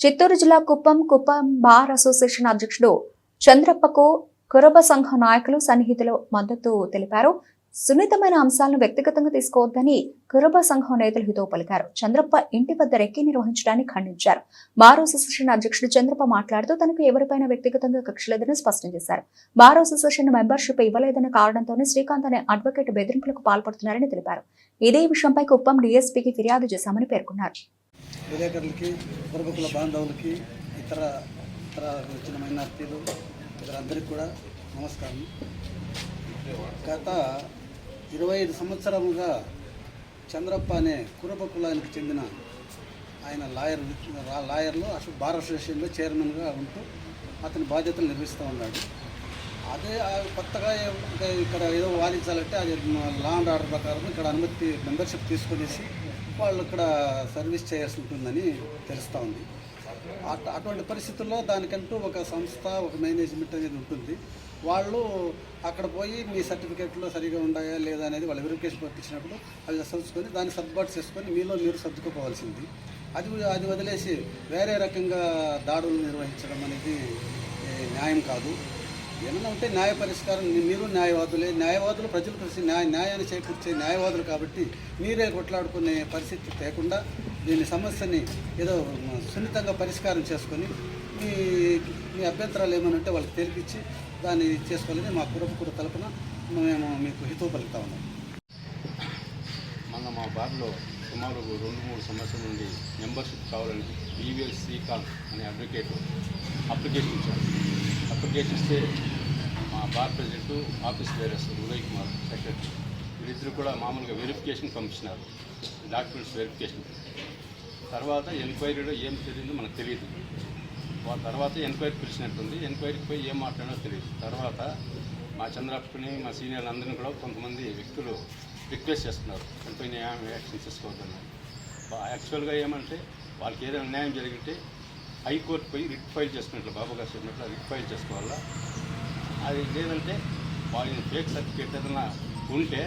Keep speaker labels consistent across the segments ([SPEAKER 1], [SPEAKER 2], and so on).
[SPEAKER 1] చిత్తూరు జిల్లా Kuppam Kuppam bar association అధ్యక్షుడు చంద్రప్పకు కురబ సంఘ నాయకులు సన్నిహితులు మద్దతు తెలిపారు. సున్నితమైన అంశాలను వ్యక్తిగతంగా తీసుకోవద్దని కురబ సంఘం నేతలు హితవు పలికారు. చంద్రప్ప ఇంటి వద్ద రెక్కి నిర్వహించడాన్ని ఖండించారు. బార్ అసోసియేషన్ అధ్యక్షుడు చంద్రప్ప మాట్లాడుతూ తనకు ఎవరిపైన వ్యక్తిగతంగా కక్ష లేదని స్పష్టం చేశారు. బార్ అసోసియేషన్ మెంబర్షిప్ ఇవ్వలేదన్న కారణంతోనే శ్రీకాంత్ అనే అడ్వకేట్ బెదిరింపులకు పాల్పడుతున్నారని తెలిపారు. ఇదే విషయంపై కుప్పం డీఎస్పీకి ఫిర్యాదు చేశామని పేర్కొన్నారు.
[SPEAKER 2] విలేకరులకి కుటుంబకుల బాంధవులకి ఇతర ఇతర వచ్చిన మైనార్టీలు ఇతరందరికీ కూడా నమస్కారం. గత ఇరవై ఐదు సంవత్సరముగా చంద్రప్ప అనే కురబ కులానికి చెందిన ఆయన లాయర్ లాయర్లో అసలు బార్ అసోసియేషన్లో చైర్మన్గా ఉంటూ అతని బాధ్యతలు నిర్వహిస్తూ ఉన్నాడు. అదే కొత్తగా ఇక్కడ ఏదో వాదించాలంటే అది లా అండ్ ఆర్డర్ ప్రకారం ఇక్కడ అనుమతి మెంబర్షిప్ తీసుకునేసి వాళ్ళు ఇక్కడ సర్వీస్ చేయాల్సి ఉంటుందని తెలుస్తూ ఉంది. అట్- అటువంటి పరిస్థితుల్లో దానికంటూ ఒక సంస్థ ఒక మేనేజ్మెంట్ అనేది ఉంటుంది. వాళ్ళు అక్కడ పోయి మీ సర్టిఫికేట్లో సరిగా ఉన్నాయా లేదా అనేది వాళ్ళు వెరిఫికేషన్ పంపించినప్పుడు అవి చదువుకొని దాన్ని సర్దుబాటు చేసుకొని మీలో మీరు సర్దుకుపోవాల్సింది. అది అది వదిలేసి వేరే రకంగా దాడులు నిర్వహించడం అనేది న్యాయం కాదు. ఏమైనా ఉంటే న్యాయ పరిష్కారం మీరు న్యాయవాదులే. న్యాయవాదులు ప్రజలు కలిసి న్యాయ న్యాయాన్ని చేకూర్చే న్యాయవాదులు కాబట్టి మీరే కొట్లాడుకునే పరిస్థితి లేకుండా దీని సమస్యని ఏదో సున్నితంగా పరిష్కారం చేసుకొని మీ మీ అభ్యంతరాలు ఏమైనా ఉంటే వాళ్ళకి తెలిపించి దాన్ని చేసుకోవాలని మా కురపుకుర తలపున మేము మీకు హితవు పలుకుతా ఉన్నాం.
[SPEAKER 3] మొన్న మా బార్లో సుమారు రెండు మూడు సంవత్సరాల నుండి మెంబర్షిప్ కావాలని ఈవీఎల్ శ్రీకాంత్ అనే అడ్వకేట్ అప్లికేషన్ ఇచ్చారు. అప్లికేషన్ ఇస్తే మా bar president office director Uday Kumar secretary. వీళ్ళిద్దరు కూడా మామూలుగా వెరిఫికేషన్ పంపించినారు డాక్యుమెంట్స్ వెరిఫికేషన్ తర్వాత ఎంక్వైరీలో ఏం జరిగిందో మనకు తెలియదు. ఆ తర్వాత ఎంక్వైరీ పిలిచినట్టుంది ఎంక్వైరీకి పోయి ఏం మాట్లాడో తెలియదు. తర్వాత మా చంద్రప్పని మా సీనియర్లు అందరినీ కూడా కొంతమంది వ్యక్తులు రిక్వెస్ట్ చేస్తున్నారు. చనిపోయిన యాక్షన్ తీసుకోవద్దన్నారు యాక్చువల్గా ఏమంటే వాళ్ళకి ఏదైనా న్యాయం జరిగితే హైకోర్టు పోయి రిట్ ఫైల్ చేసుకున్నట్లు బాబు గారు చెప్పినట్లు రిట్ ఫైల్ చేసుకోవాలా? అది లేదంటే వాళ్ళని ఫేక్ సర్టిఫికేట్ ఏదైనా ఉంటే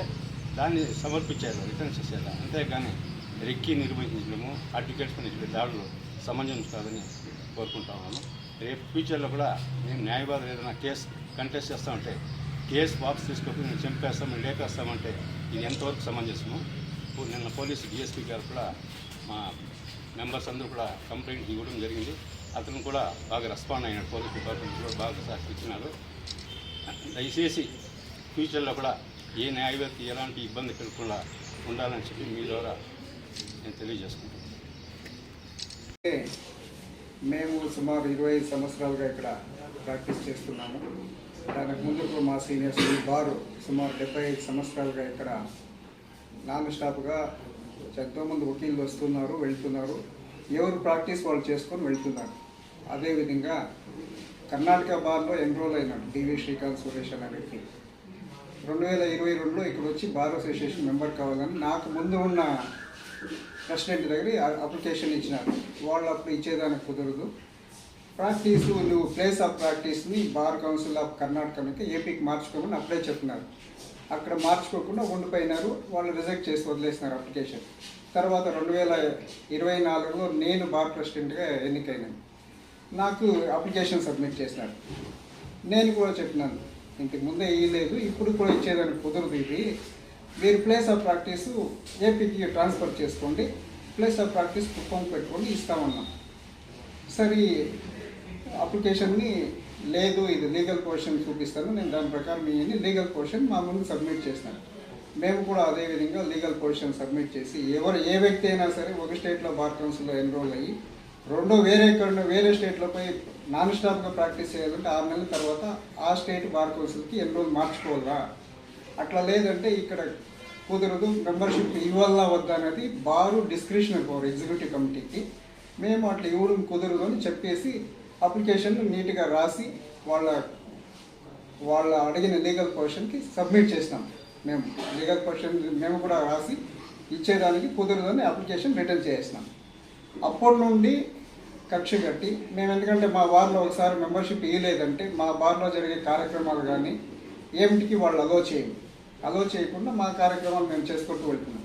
[SPEAKER 3] దాన్ని సమర్పించారు రిటర్న్ చేసేలా అంతేగాని రెక్కి నిర్వహించడము అడ్వకేట్స్ పని దాడులు సమంజం కాదని కోరుకుంటా ఉన్నాను. రేపు ఫ్యూచర్లో కూడా నేను న్యాయవాదం ఏదైనా కేసు కంటెస్ట్ చేస్తామంటే కేసు వాపస్ తీసుకొని నేను చంపేస్తాం మేము లేపేస్తామంటే ఇది ఎంతవరకు సమంజసము? నిన్న పోలీసు డిఎస్పీ గారు కూడా మా మెంబర్స్ అందరూ కూడా కంప్లైంట్ ఇవ్వడం జరిగింది. అతను కూడా బాగా రెస్పాండ్ అయినాడు. పోలీస్ డిపార్ట్మెంట్ కూడా బాగా సహకరించినారు. దయచేసి ఫ్యూచర్లో కూడా ఏ న్యాయవేత్త ఎలాంటి ఇబ్బంది కలగకుండా ఉండాలని చెప్పి మీ ద్వారా నేను తెలియజేసుకుంటాను
[SPEAKER 4] మేము సుమారు ఇరవై ఐదు సంవత్సరాలుగా ఇక్కడ ప్రాక్టీస్ చేస్తున్నాము. దానికి ముందు మా సీనియర్స్ బారు సుమారు డెబ్బై ఐదు సంవత్సరాలుగా ఇక్కడ నాన్ స్టాప్గా ఎంతోమంది వకీళ్ళు వస్తున్నారు వెళ్తున్నారు. ఎవరు ప్రాక్టీస్ వాళ్ళు చేసుకొని వెళ్తున్నారు. అదేవిధంగా కర్ణాటక బార్లో ఎన్రోల్ అయినాడు డివి శ్రీకాంత్ సురేష్ అనే వ్యక్తి. రెండు వేల ఇరవై రెండులో ఇక్కడ వచ్చి బార్ అసోసియేషన్ మెంబర్ కావాలని నాకు ముందు ఉన్న ప్రెసిడెంట్ దగ్గర అప్లికేషన్ ఇచ్చినారు. వాళ్ళు అప్పుడు ఇచ్చేదానికి కుదరదు. ప్రాక్టీస్ నువ్వు ప్లేస్ ఆఫ్ ప్రాక్టీస్ని బార్ కౌన్సిల్ ఆఫ్ కర్ణాటకకి ఏపీకి మార్చుకోమని అప్లై చెప్తున్నారు అక్కడ మార్చుకోకుండా ఉండిపోయినారు. వాళ్ళు రిజెక్ట్ చేసి వదిలేసినారు అప్లికేషన్. తర్వాత రెండు వేల ఇరవై నాలుగులో నేను బార్ ప్రెసిడెంట్గా ఎన్నికైనాను. నాకు అప్లికేషన్ సబ్మిట్ చేసినారు. నేను కూడా చెప్పినాను ఇంతకు ముందే ఇవ్వలేదు ఇప్పుడు కూడా ఇచ్చేదానికి కుదరదు ఇది. మీరు ప్లేస్ ఆఫ్ ప్రాక్టీస్ ఏపీకి ట్రాన్స్ఫర్ చేసుకోండి. ప్లేస్ ఆఫ్ ప్రాక్టీస్ కుప్పం పెట్టుకొని ఇస్తామన్నాం. సరే అప్లికేషన్ని లేదు ఇది లీగల్ పోర్షన్ చూపిస్తాను. నేను దాని ప్రకారం ఇవన్నీ లీగల్ పోర్షన్ మా ముందు సబ్మిట్ చేసినాను మేము కూడా అదేవిధంగా లీగల్ పోర్షన్ సబ్మిట్ చేసి ఎవరు ఏ వ్యక్తి అయినా సరే ఒక స్టేట్లో బార్ కౌన్సిల్లో ఎన్రోల్ అయ్యి రెండో వేరే ఎక్కడ వేరే స్టేట్లో పోయి నాన్ స్టాప్గా ప్రాక్టీస్ చేయాలంటే ఆరు నెలల తర్వాత ఆ స్టేట్ బార్ కౌన్సిల్కి ఎన్రోల్ మార్చుకోవాలా? అట్లా లేదంటే ఇక్కడ కుదరదు. మెంబర్షిప్ ఇవ్వాలా వద్దా అనేది బారు డిస్క్రిప్షన్ పవర్ ఎగ్జిక్యూటివ్ కమిటీకి మేము అట్లా ఇవ్వడం కుదరదు అని చెప్పేసి అప్లికేషన్ నీట్గా రాసి వాళ్ళ వాళ్ళ అడిగిన లీగల్ పొజిషన్కి సబ్మిట్ చేసినాం మేము. లీగల్ పొజిషన్ మేము కూడా రాసి ఇచ్చేదానికి కుదరదని అప్లికేషన్ రిటర్న్ చేసినాం. అప్పటి నుండి కక్ష కట్టి మేము ఎందుకంటే మా బార్లో ఒకసారి మెంబర్షిప్ ఇవ్వలేదంటే మా బార్లో జరిగే కార్యక్రమాలు కానీ ఏమిటికి వాళ్ళు అలో చేయండి అలో చేయకుండా మా కార్యక్రమాలు మేము చేసుకుంటూ వెళ్తున్నాం.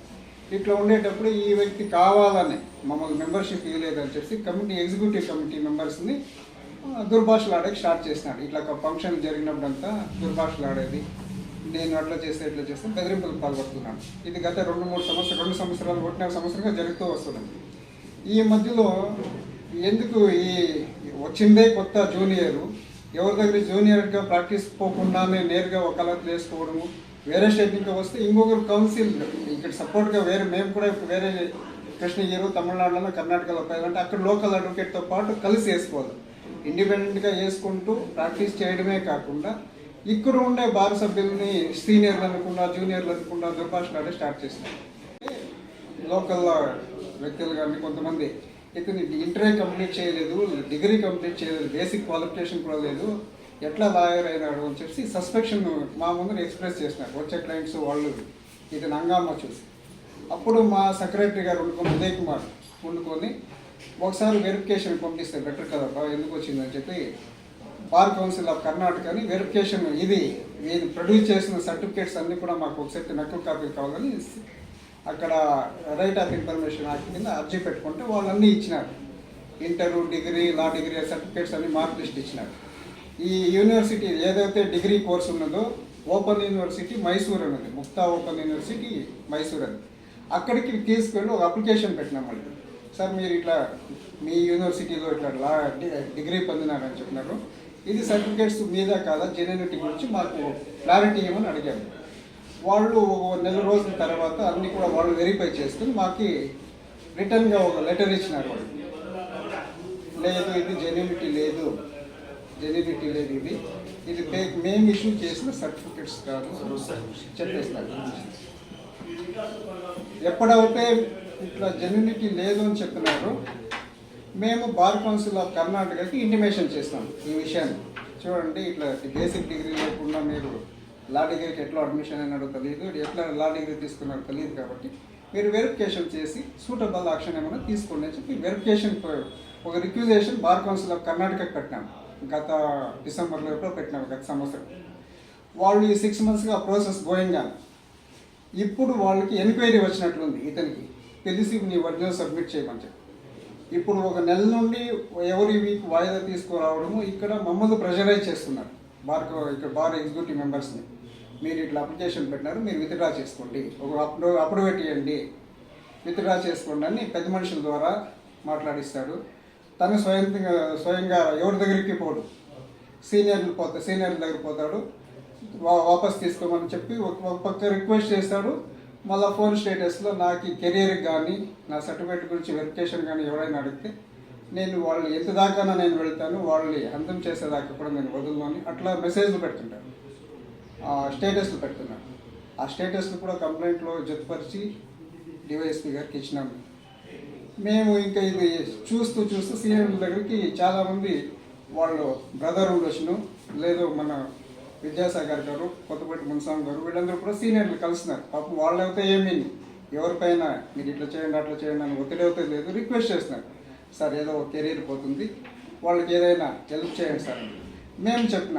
[SPEAKER 4] ఇట్లా ఉండేటప్పుడు ఈ వ్యక్తి కావాలని మమ్మల్ని మెంబర్షిప్ ఇవ్వలేదని చెప్పి కమిటీ ఎగ్జిక్యూటివ్ కమిటీ మెంబర్స్ని దుర్భాషలు ఆడేకి స్టార్ట్ చేసినాడు. ఇట్లా ఒక ఫంక్షన్ జరిగినప్పుడంతా దుర్భాషలు ఆడేది నేను అట్లా చేస్తే ఇట్లా చేస్తే బెదిరింపులకు పాల్పడుతున్నాను. ఇది గత రెండు మూడు సంవత్సరాలు రెండు సంవత్సరాలు ఒకటిన్నర సంవత్సరంగా జరుగుతూ వస్తున్నది ఈ మధ్యలో ఎందుకు ఈ వచ్చిందే కొత్త జూనియరు? ఎవరి దగ్గర జూనియర్గా ప్రాక్టీస్ పోకుండానే నేరుగా వకాలత్ వేసుకోవడము వేరే స్టేట్ నుంచి వస్తే ఇంకొకరు కౌన్సిల్ ఇక్కడ సపోర్ట్గా వేరే మేము కూడా ఇప్పుడు వేరే కృష్ణగిరి తమిళనాడులో కర్ణాటకలో పోయాలంటే అక్కడ లోకల్ అడ్వకేట్తో పాటు కలిసి వేసుకోవాలి. ఇండిపెండెంట్గా చేసుకుంటూ ప్రాక్టీస్ చేయడమే కాకుండా ఇక్కడ ఉండే బార్ సభ్యుల్ని సీనియర్లు అనుకుండా జూనియర్లు అనుకుండా దుర్భాషలాడే స్టార్ట్ చేసినాం లోకల్ వ్యక్తులు కానీ కొంతమంది ఇతను ఇంటరే కంప్లీట్ చేయలేదు డిగ్రీ కంప్లీట్ చేయలేదు బేసిక్ క్వాలిఫికేషన్ కూడా లేదు ఎట్లా లాయర్ అయినాడు అని చెప్పి సస్పెక్షన్ మా ముందు ఎక్స్ప్రెస్ చేసినారు. వచ్చే క్లయింట్స్ వాళ్ళు ఇతను హంగామా చూసి. అప్పుడు మా సెక్రటరీ గారు వండుకొని ఉదయ్ కుమార్ వండుకొని ఒకసారి వెరిఫికేషన్ పంపిస్తే బెటర్ కదా బా ఎందుకు వచ్చిందని చెప్పి బార్ కౌన్సిల్ ఆఫ్ కర్ణాటకని వెరిఫికేషన్ ఇది. ఇది ప్రొడ్యూస్ చేసిన సర్టిఫికేట్స్ అన్నీ కూడా మాకు ఒకసారి నకిల్ కాపీలు కావాలని అక్కడ రైట్ ఆఫ్ ఇన్ఫర్మేషన్ యాక్ట్ కింద అర్జీ పెట్టుకుంటే వాళ్ళన్నీ ఇచ్చినారు. Inter degree law degree certificates అన్ని మార్క్ లిస్ట్ ఇచ్చినారు. ఈ యూనివర్సిటీ ఏదైతే డిగ్రీ కోర్స్ ఉన్నదో ఓపెన్ యూనివర్సిటీ మైసూర్ అనేది ముక్తా ఓపెన్ యూనివర్సిటీ మైసూర్ అని అక్కడికి తీసుకెళ్ళి ఒక అప్లికేషన్ పెట్టినాం మళ్ళీ. సార్ మీరు ఇట్లా మీ యూనివర్సిటీలో ఇట్లా లా డిగ్రీ పొందినారని చెప్పినారు. ఇది సర్టిఫికేట్స్ మీద కాదా? జెన్యునిటీ గురించి మాకు క్లారిటీ ఇవ్వమని అడిగాము వాళ్ళు ఒక నెల రోజుల తర్వాత అన్ని కూడా వాళ్ళు వెరిఫై చేసుకుని మాకు రిటర్న్గా ఒక లెటర్ ఇచ్చినారు వాళ్ళు. లేదు ఇది జెన్యునిటీ లేదు. జెన్యునిటీ లేదు ఇది. ఇది మేము ఇష్యూ చేసిన సర్టిఫికెట్స్ కాదు చెప్పేస్తారు ఎప్పుడైతే ఇట్లా జెన్యునిటీ లేదు అని చెప్పినారు. మేము బార్ కౌన్సిల్ ఆఫ్ కర్ణాటకకి ఇంటిమేషన్ చేస్తాం ఈ విషయాన్ని చూడండి ఇట్లా బేసిక్ డిగ్రీ లేకుండా మీరు లా డిగ్రీకి ఎట్లా అడ్మిషన్ అయినాడో తెలియదు ఎట్లా లా డిగ్రీ తీసుకున్నాడో తెలియదు కాబట్టి మీరు వెరిఫికేషన్ చేసి సూటబుల్ యాక్షన్ ఏమైనా తీసుకోండి అని చెప్పి వెరిఫికేషన్ ఒక రిక్యూజేషన్ బార్ కౌన్సిల్ ఆఫ్ కర్ణాటకకి పెట్టినాం గత డిసెంబర్లో ఎప్పుడో పెట్టినాం గత సంవత్సరం. వాళ్ళు ఈ సిక్స్ మంత్స్గా ప్రాసెస్ గోయింగ్ ఆన్ ఇప్పుడు వాళ్ళకి ఎంక్వైరీ వచ్చినట్లుంది ఇతనికి. తెలిసి నీ ఒరిజినల్ సబ్మిట్ చేయమని చెప్పి. ఇప్పుడు ఒక నెల నుండి ఎవరి వీక్ వాయిదా తీసుకురావడము ఇక్కడ మమ్మల్ని ప్రెషరైజ్ చేస్తున్నారు. బార్ ఇక్కడ బార్ ఎగ్జిక్యూటివ్ మెంబర్స్ని. మీరు ఇట్లా అప్లికేషన్ పెట్టినారు మీరు విత్డ్రా చేసుకోండి. ఒక అప్రూ అప్రూవేట్ చేయండి. విత్డ్రా చేసుకోండి అని పెద్ద మనుషుల ద్వారా మాట్లాడిస్తాడు. తను స్వయంగా స్వయంగా ఎవరి దగ్గరికి పోడు. సీనియర్లు పోతా సీనియర్ల దగ్గర పోతాడు. వా- వాపస్ తీసుకోమని చెప్పి ఒక ఒక పక్క రిక్వెస్ట్ చేస్తాడు. మళ్ళీ ఫోన్ స్టేటస్లో నాకు కెరీర్ కానీ నా సర్టిఫికేట్ గురించి వెరిఫికేషన్ కానీ ఎవరైనా అడిగితే నేను వాళ్ళు ఎంత దాకా నేను వెళ్తాను వాళ్ళని అంతం చేసేదాకా కూడా నేను వదలను అని అట్లా మెసేజ్లు పెడుతుంటాను ఆ స్టేటస్లు పెడుతున్నాను ఆ స్టేటస్లు కూడా కంప్లైంట్లో జతపరిచి డివైఎస్పీ గారికి ఇచ్చినాము. మేము ఇంకా ఇది చూస్తూ చూస్తూ సీనియర్ల దగ్గరికి చాలామంది వాళ్ళు బ్రదర్ ఉండొచ్చును లేదు మన విద్యాసాగర్ గారు కొత్తపేట మున్స్వామి గారు వీళ్ళందరూ కూడా సీనియర్లు కలిసినారు పాపం అయితే ఏమీ ఎవరిపైన మీరు ఇట్లా చేయండి అట్లా చేయండి అని ఒత్తిడి అయితే లేదు రిక్వెస్ట్ చేస్తున్నారు. సార్ ఏదో ఒక కెరీర్ పోతుంది వాళ్ళకి ఏదైనా హెల్ప్ చేయండి సార్. మేము చెప్పిన